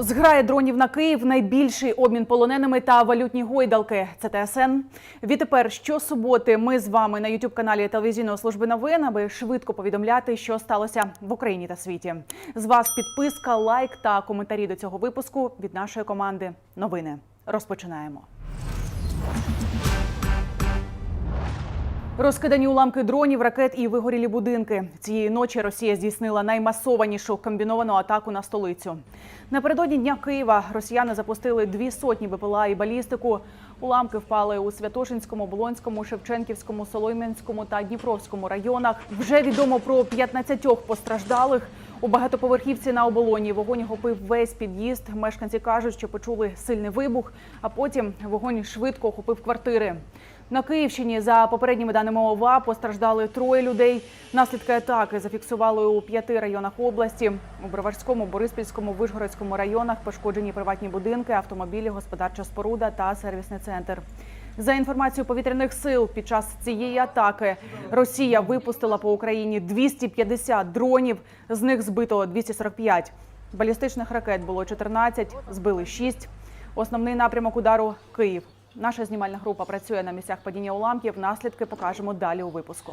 Зграє дронів на Київ найбільший обмін полоненими та валютні гойдалки. Це ТСН. Відтепер щосуботи ми з вами на youtube каналі телевізійної служби новин, аби швидко повідомляти, що сталося в Україні та світі. З вас підписка, лайк та коментарі до цього випуску від нашої команди. Новини розпочинаємо. Розкидані уламки дронів, ракет і вигорілі будинки. Цієї ночі Росія здійснила наймасованішу комбіновану атаку на столицю. Напередодні дня Києва росіяни запустили дві сотні БПЛА і балістику. Уламки впали у Святошинському, Болонському, Шевченківському, Солом'янському та Дніпровському районах. Вже відомо про 15 постраждалих. У багатоповерхівці на оболоні вогонь охопив весь під'їзд. Мешканці кажуть, що почули сильний вибух, а потім вогонь швидко охопив квартири. На Київщині за попередніми даними ОВА постраждали троє людей. Наслідки атаки зафіксували у п'яти районах області. У Броварському, Бориспільському, Вишгородському районах пошкоджені приватні будинки, автомобілі, господарча споруда та сервісний центр. За інформацією повітряних сил, під час цієї атаки Росія випустила по Україні 250 дронів, з них збито 245. Балістичних ракет було 14, збили 6. Основний напрямок удару Київ. Наша знімальна група працює на місцях падіння уламків. Наслідки покажемо далі у випуску.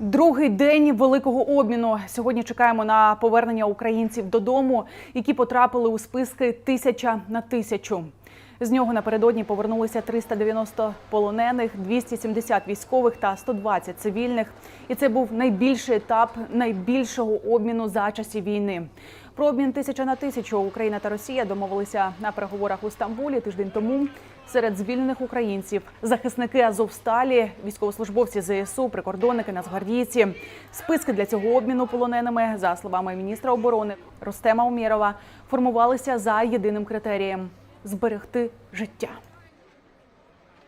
Другий день великого обміну. Сьогодні чекаємо на повернення українців додому, які потрапили у списки тисяча на тисячу. З нього напередодні повернулися 390 полонених, 270 військових та 120 цивільних. І це був найбільший етап найбільшого обміну за часів війни. Про обмін тисяча на тисячу Україна та Росія домовилися на переговорах у Стамбулі тиждень тому. Серед звільнених українців захисники Азовсталі, військовослужбовці ЗСУ, прикордонники, нацгвардійці. Списки для цього обміну полоненими, за словами міністра оборони Ростема Умєрова, формувалися за єдиним критерієм зберегти життя.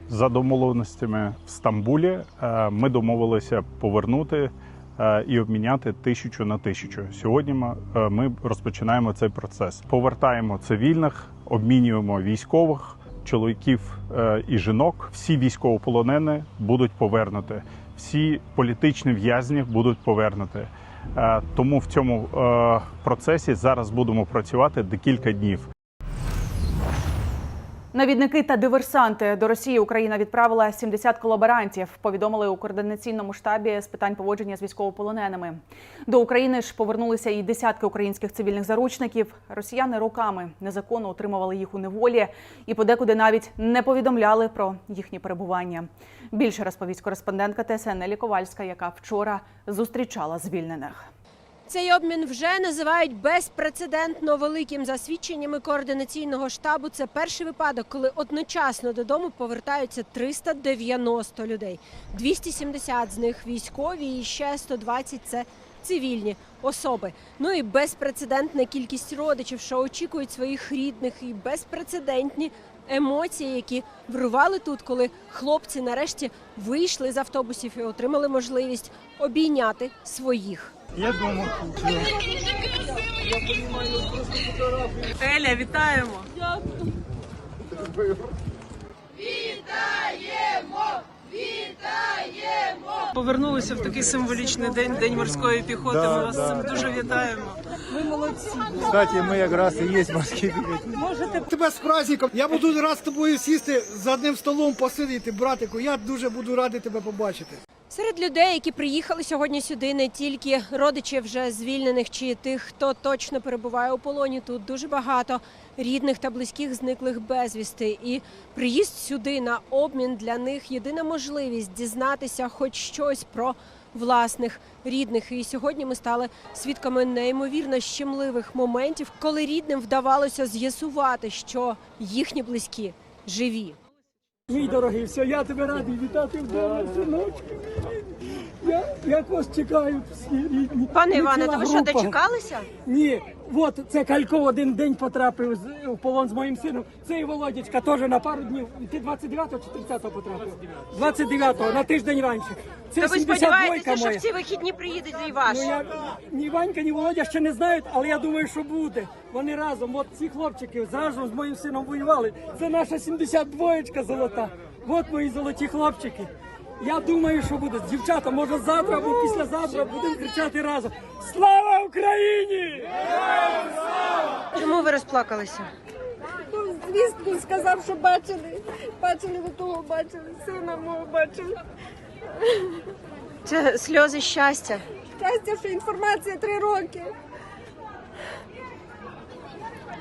За домовленостями в Стамбулі е, ми домовилися повернути е, і обміняти тисячу на тисячу. Сьогодні ми- е, розпочинаємо цей процес. Повертаємо цивільних, обмінюємо військових, чоловіків і жінок. Всі військовополонені будуть повернуті. Всі політичні в'язні будуть повернуті. Е, Тому в цьому процесі зараз будемо працювати декілька днів. Навідники та диверсанти до Росії Україна відправила 70 колаборантів. Повідомили у координаційному штабі з питань поводження з військовополоненими. До України ж повернулися і десятки українських цивільних заручників. Росіяни роками незаконно утримували їх у неволі і подекуди навіть не повідомляли про їхнє перебування. Більше розповість кореспондентка ТСН Нелі Ковальська, яка вчора зустрічала звільнених. Цей обмін вже називають безпрецедентно великим. За свідченнями координаційного штабу, це перший випадок, коли одночасно додому повертаються 390 людей. 270 з них військові, і ще 120 – це цивільні особи. Ну і безпрецедентна кількість родичів, що очікують своїх рідних, і безпрецедентні емоції, які вирували тут, коли хлопці нарешті вийшли з автобусів і отримали можливість обійняти своїх. Я думаю, Еля, вітаємо! Повернулися в такий символічний день, день морської піхоти. Да, Ми вас з да. цим дуже вітаємо. Ви молодці. Кстати, мы якраз і є морські піхотні. Тебе з праздником. Я буду рад з тобою сісти за одним столом, посидіти, братику. Я дуже буду радий тебе побачити. Серед людей, які приїхали сьогодні сюди, не тільки родичі вже звільнених чи тих, хто точно перебуває у полоні. Тут дуже багато рідних та близьких зниклих безвісти. І приїзд сюди на обмін для них єдина можливість дізнатися хоч щось про власних рідних. І сьогодні ми стали свідками неймовірно щемливих моментів, коли рідним вдавалося з'ясувати, що їхні близькі живі. Мій дорогий, все, я тебе радий вітати вдома, синочку. Я як вас чекають всі рідні. Пане Іване, то ви що група. дочекалися? Ні, от це Калько один день потрапив з- в полон з моїм сином. Цей Володячка теж на пару днів. Ти 29-го чи 30-го потрапив? 29-го, на тиждень раніше. Це Та ви 72-ка сподіваєтеся, що моя. в ці вихідні приїдуть і ваш? Ну, я, ні Ванька, ні Володя ще не знають, але я думаю, що буде. Вони разом. От ці хлопчики разом з моїм сином воювали. Це наша 72-ка золота. От мої золоті хлопчики. Я думаю, що буде. Дівчата, може завтра або післязавтра будемо кричати разом. Слава Україні! Чому ви розплакалися? Звістку сказав, що бачили. Бачили ви того, бачили, сина мого бачили. Це сльози щастя. Щастя, що інформація три роки.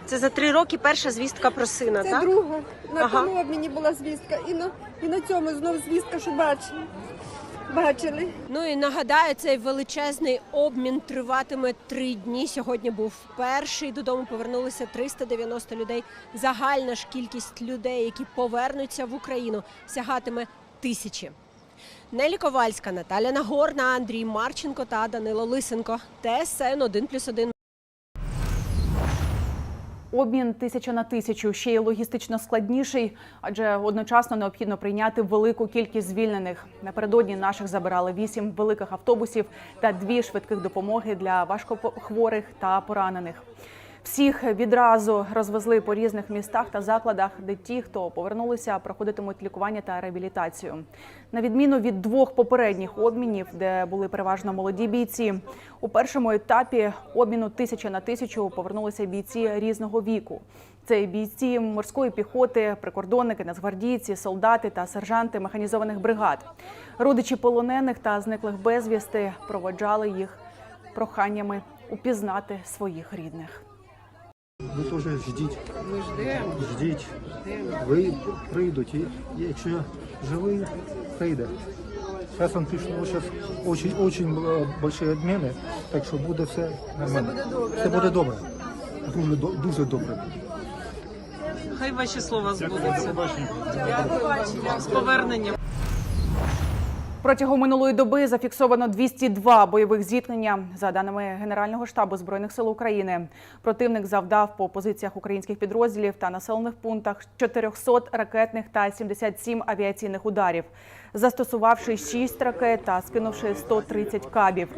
Це за три роки перша звістка про сина, Це так? друга. На Ага. тому обміні була звістка. І на, і на цьому знов звістка, що бачили. Бачили. Ну і нагадаю, цей величезний обмін триватиме три дні. Сьогодні був перший. Додому повернулися 390 людей. Загальна ж кількість людей, які повернуться в Україну, сягатиме тисячі. Нелі Ковальська, Наталя Нагорна, Андрій Марченко та Данило Лисенко. ТСН 1+,1. Обмін тисяча на тисячу ще й логістично складніший, адже одночасно необхідно прийняти велику кількість звільнених. Напередодні наших забирали вісім великих автобусів та дві швидких допомоги для важкохворих та поранених. Всіх відразу розвезли по різних містах та закладах, де ті, хто повернулися, проходитимуть лікування та реабілітацію. На відміну від двох попередніх обмінів, де були переважно молоді бійці, у першому етапі обміну тисяча на тисячу повернулися бійці різного віку. Це бійці морської піхоти, прикордонники, нацгвардійці, солдати та сержанти механізованих бригад. Родичі полонених та зниклих безвісти проводжали їх проханнями упізнати своїх рідних. Ви теж ждіть. Ми ждемо. Ждіть. Ви прийдуть. І якщо живий, прийде. Зараз він пише, ну, зараз очень, очень е, больші обміни, так що буде все нормально. Все буде добре. Дуже, до- дуже добре. Хай ваші слова збудуться. З поверненням. Протягом минулої доби зафіксовано 202 бойових зіткнення. За даними Генерального штабу збройних сил України, противник завдав по позиціях українських підрозділів та населених пунктах 400 ракетних та 77 авіаційних ударів, застосувавши 6 ракет та скинувши 130 кабів.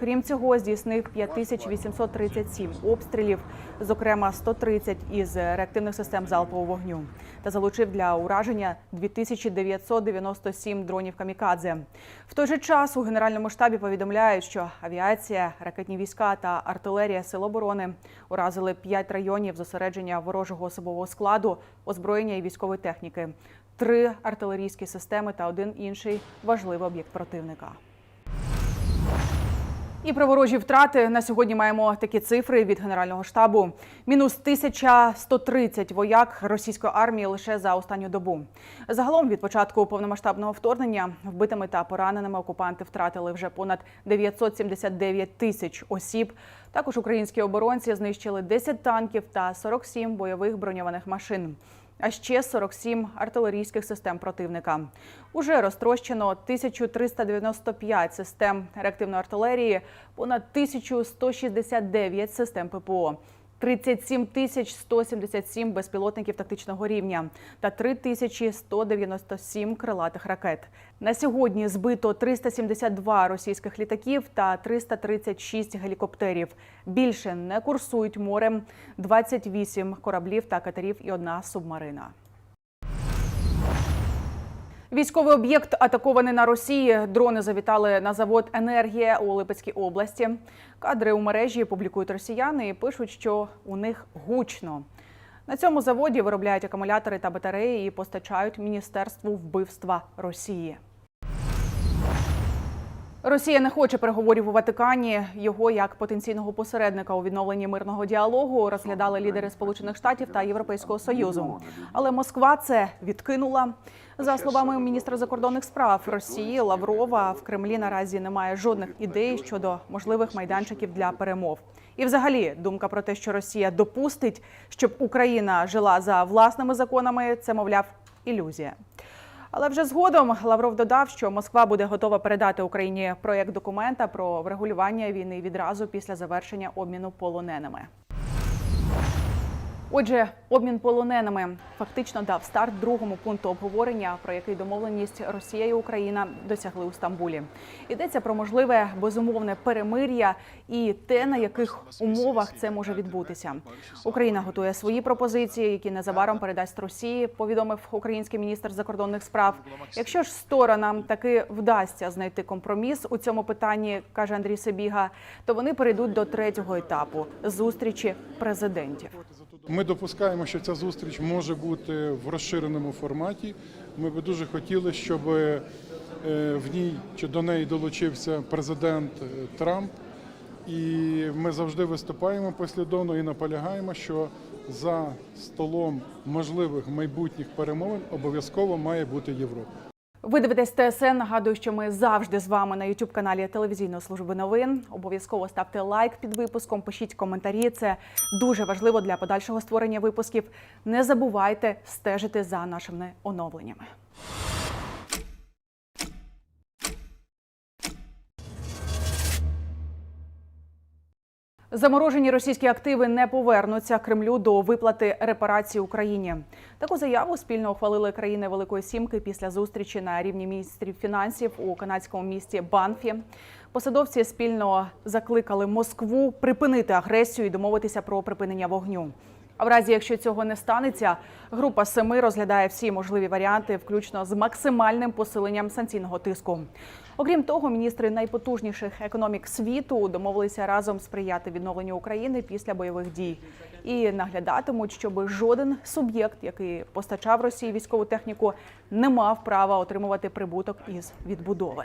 Крім цього, здійснив 5837 обстрілів, зокрема 130 із реактивних систем залпового вогню, та залучив для ураження 2997 дронів камікадзе. В той же час у генеральному штабі повідомляють, що авіація, ракетні війська та артилерія Сил оборони уразили 5 районів зосередження ворожого особового складу, озброєння і військової техніки, три артилерійські системи та один інший важливий об'єкт противника. І про ворожі втрати на сьогодні маємо такі цифри від генерального штабу: мінус 1130 вояк російської армії лише за останню добу. Загалом від початку повномасштабного вторгнення вбитими та пораненими окупанти втратили вже понад 979 тисяч осіб. Також українські оборонці знищили 10 танків та 47 бойових броньованих машин а ще 47 артилерійських систем противника. Уже розтрощено 1395 систем реактивної артилерії, понад 1169 систем ППО. 37 тисяч 177 безпілотників тактичного рівня та 3 тисячі 197 крилатих ракет. На сьогодні збито 372 російських літаків та 336 гелікоптерів. Більше не курсують морем 28 кораблів та катерів і одна субмарина. Військовий об'єкт атакований на Росії. Дрони завітали на завод Енергія у Липецькій області. Кадри у мережі публікують росіяни і пишуть, що у них гучно. На цьому заводі виробляють акумулятори та батареї і постачають міністерству вбивства Росії. Росія не хоче переговорів у Ватикані. Його як потенційного посередника у відновленні мирного діалогу розглядали лідери Сполучених Штатів та Європейського союзу. Але Москва це відкинула. За словами міністра закордонних справ Росії Лаврова, в Кремлі наразі немає жодних ідей щодо можливих майданчиків для перемов. І, взагалі, думка про те, що Росія допустить, щоб Україна жила за власними законами, це мовляв ілюзія. Але вже згодом Лавров додав, що Москва буде готова передати Україні проєкт документа про врегулювання війни відразу після завершення обміну полоненими. Отже, обмін полоненими фактично дав старт другому пункту обговорення, про який домовленість Росія і Україна досягли у Стамбулі. Йдеться про можливе безумовне перемир'я і те, на яких умовах це може відбутися. Україна готує свої пропозиції, які незабаром передасть Росії. Повідомив український міністр закордонних справ. Якщо ж сторонам таки вдасться знайти компроміс у цьому питанні, каже Андрій Себіга, то вони перейдуть до третього етапу зустрічі президентів. Ми допускаємо, що ця зустріч може бути в розширеному форматі. Ми би дуже хотіли, щоб е, в ній чи до неї долучився президент е, Трамп. І ми завжди виступаємо послідовно і наполягаємо, що за столом можливих майбутніх перемовин обов'язково має бути Європа. Ви дивитесь ТСН. Нагадую, що ми завжди з вами на youtube каналі телевізійної служби новин. Обов'язково ставте лайк під випуском, пишіть коментарі. Це дуже важливо для подальшого створення випусків. Не забувайте стежити за нашими оновленнями. Заморожені російські активи не повернуться Кремлю до виплати репарації Україні. Таку заяву спільно ухвалили країни Великої Сімки після зустрічі на рівні міністрів фінансів у канадському місті Банфі. Посадовці спільно закликали Москву припинити агресію і домовитися про припинення вогню. А в разі, якщо цього не станеться, група семи розглядає всі можливі варіанти, включно з максимальним посиленням санкційного тиску. Окрім того, міністри найпотужніших економік світу домовилися разом сприяти відновленню України після бойових дій і наглядатимуть, щоб жоден суб'єкт, який постачав Росії військову техніку, не мав права отримувати прибуток із відбудови.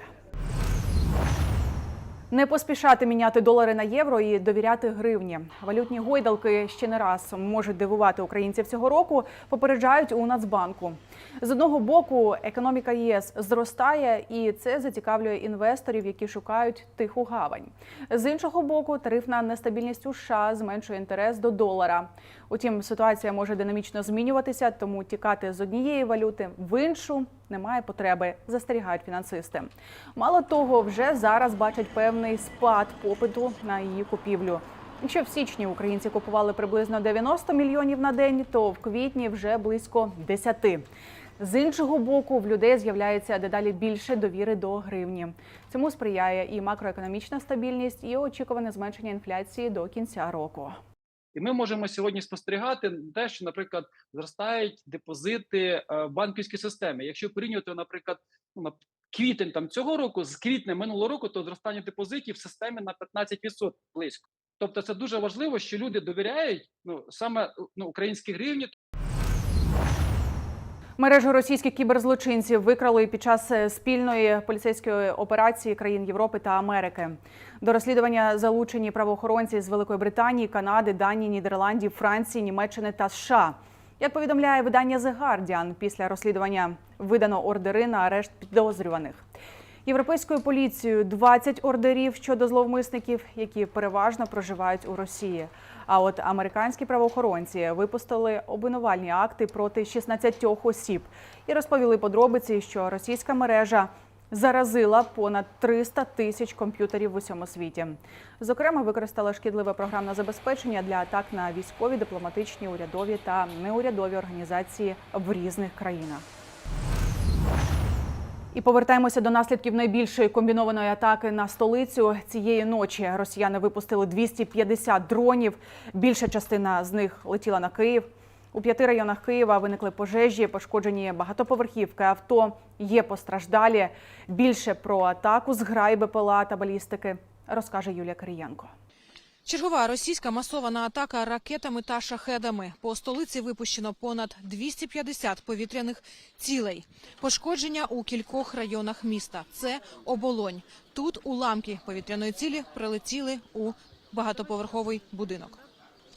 Не поспішати міняти долари на євро і довіряти гривні. Валютні гойдалки ще не раз можуть дивувати українців цього року. Попереджають у Нацбанку. З одного боку, економіка ЄС зростає, і це зацікавлює інвесторів, які шукають тиху гавань. З іншого боку, тарифна нестабільність у США зменшує інтерес до долара. Утім, ситуація може динамічно змінюватися, тому тікати з однієї валюти в іншу немає потреби, застерігають фінансисти. Мало того, вже зараз бачать певний спад попиту на її купівлю. Якщо в січні українці купували приблизно 90 мільйонів на день, то в квітні вже близько 10. З іншого боку, в людей з'являється дедалі більше довіри до гривні. Цьому сприяє і макроекономічна стабільність, і очікуване зменшення інфляції до кінця року. І ми можемо сьогодні спостерігати те, що, наприклад, зростають депозити банківської в банківській системі. Якщо порівнювати, наприклад, ну, на квітень там цього року з квітня минулого року, то зростання депозитів в системі на 15% близько. Тобто, це дуже важливо, що люди довіряють ну саме ну, українській гривні, Мережу російських кіберзлочинців викрали під час е, спільної поліцейської операції країн Європи та Америки. До розслідування залучені правоохоронці з Великої Британії, Канади, Данії, Нідерландів, Франції, Німеччини та США. Як повідомляє видання The Guardian, після розслідування видано ордери на арешт підозрюваних. Європейською поліцією 20 ордерів щодо зловмисників, які переважно проживають у Росії. А от американські правоохоронці випустили обвинувальні акти проти 16 осіб і розповіли подробиці, що російська мережа заразила понад 300 тисяч комп'ютерів в усьому світі. Зокрема, використала шкідливе програмне забезпечення для атак на військові, дипломатичні, урядові та неурядові організації в різних країнах. І повертаємося до наслідків найбільшої комбінованої атаки на столицю цієї ночі. Росіяни випустили 250 дронів. Більша частина з них летіла на Київ. У п'яти районах Києва виникли пожежі, пошкоджені багатоповерхівки, авто. Є постраждалі. Більше про атаку з грай БПЛА та балістики розкаже Юлія Кирієнко. Чергова російська масована атака ракетами та шахедами. По столиці випущено понад 250 повітряних цілей. Пошкодження у кількох районах міста. Це оболонь. Тут уламки повітряної цілі прилетіли у багатоповерховий будинок.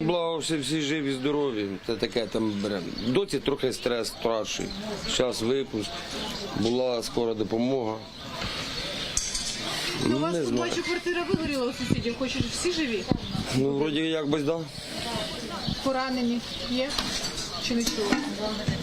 Благо, всі, всі живі, здорові. Це таке там бере. Доці трохи стрес старший. Зараз випуск. Була скора допомога. У вас Не тут знаю. бачу квартира вигоріла у сусідів. Хочеш всі живі? Ну, вроді як би, да. Поранені є? чи не чули?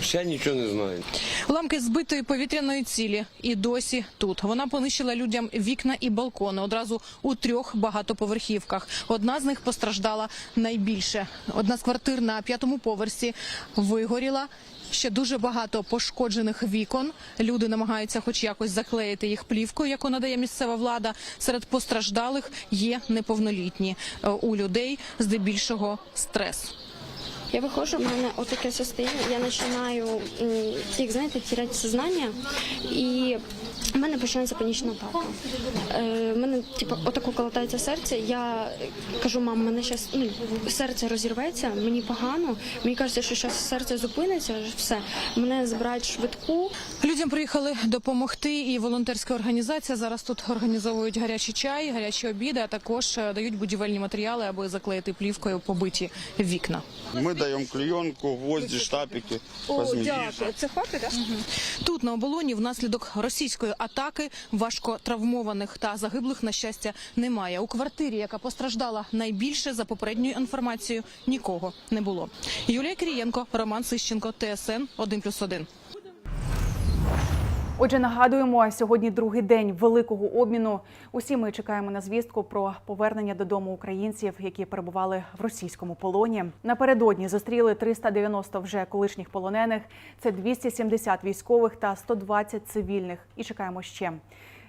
Ще нічого не знаю. Уламки збитої повітряної цілі і досі тут. Вона понищила людям вікна і балкони одразу у трьох багатоповерхівках. Одна з них постраждала найбільше. Одна з квартир на п'ятому поверсі вигоріла. Ще дуже багато пошкоджених вікон. Люди намагаються, хоч якось заклеїти їх плівкою, яку надає місцева влада. Серед постраждалих є неповнолітні. Е, У людей здебільшого стрес. Я выхожу, у меня вот такое состояние, я начинаю, м, як знаєте, терять сознание, і в мене починається панічна атака. Е, в мене, типу, отако колотається серце, я кажу, мам, мене зараз ну, серце розірветься, мені погано, мені кажеться, що зараз серце зупиниться, все. Мене збирають швидку, Людям приїхали допомогти, і волонтерська організація зараз тут організовують гарячий чай, гарячі обіди, а також е, дають будівельні матеріали, аби заклеїти плівкою побиті вікна. Ми даємо клюйонку, гвозді, штапіки, О, дякую. Це хватить, так? Тут на оболоні внаслідок російської атаки важко травмованих та загиблих на щастя немає. У квартирі, яка постраждала найбільше, за попередньою інформацією, нікого не було. Юлія Кирієнко, Роман Сищенко, ТСН 1+,1. Отже, нагадуємо, сьогодні другий день великого обміну. Усі ми чекаємо на звістку про повернення додому українців, які перебували в російському полоні. Напередодні зустріли 390 вже колишніх полонених. Це 270 військових та 120 цивільних. І чекаємо ще.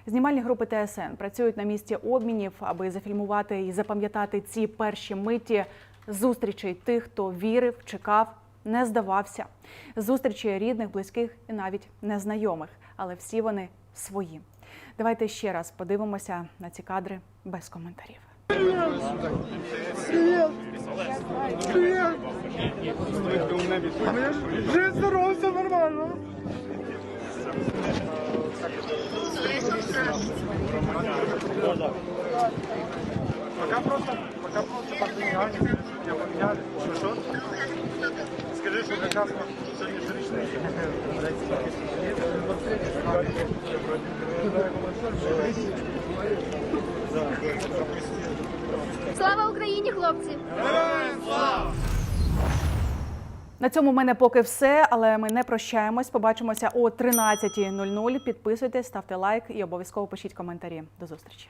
Знімальні групи ТСН працюють на місці обмінів, аби зафільмувати і запам'ятати ці перші миті зустрічей тих, хто вірив, чекав, не здавався. Зустрічі рідних, близьких і навіть незнайомих, але всі вони свої. Давайте ще раз подивимося на ці кадри без коментарів. Здорово, все нормально. Пока просто, пока просто поменяли, я поменяли. Что, что? Скажи, что как раз сегодня жилищный Слава Україні, хлопці! На цьому в мене поки все, але ми не прощаємось. Побачимося о 13.00. Підписуйтесь, ставте лайк і обов'язково пишіть коментарі. До зустрічі.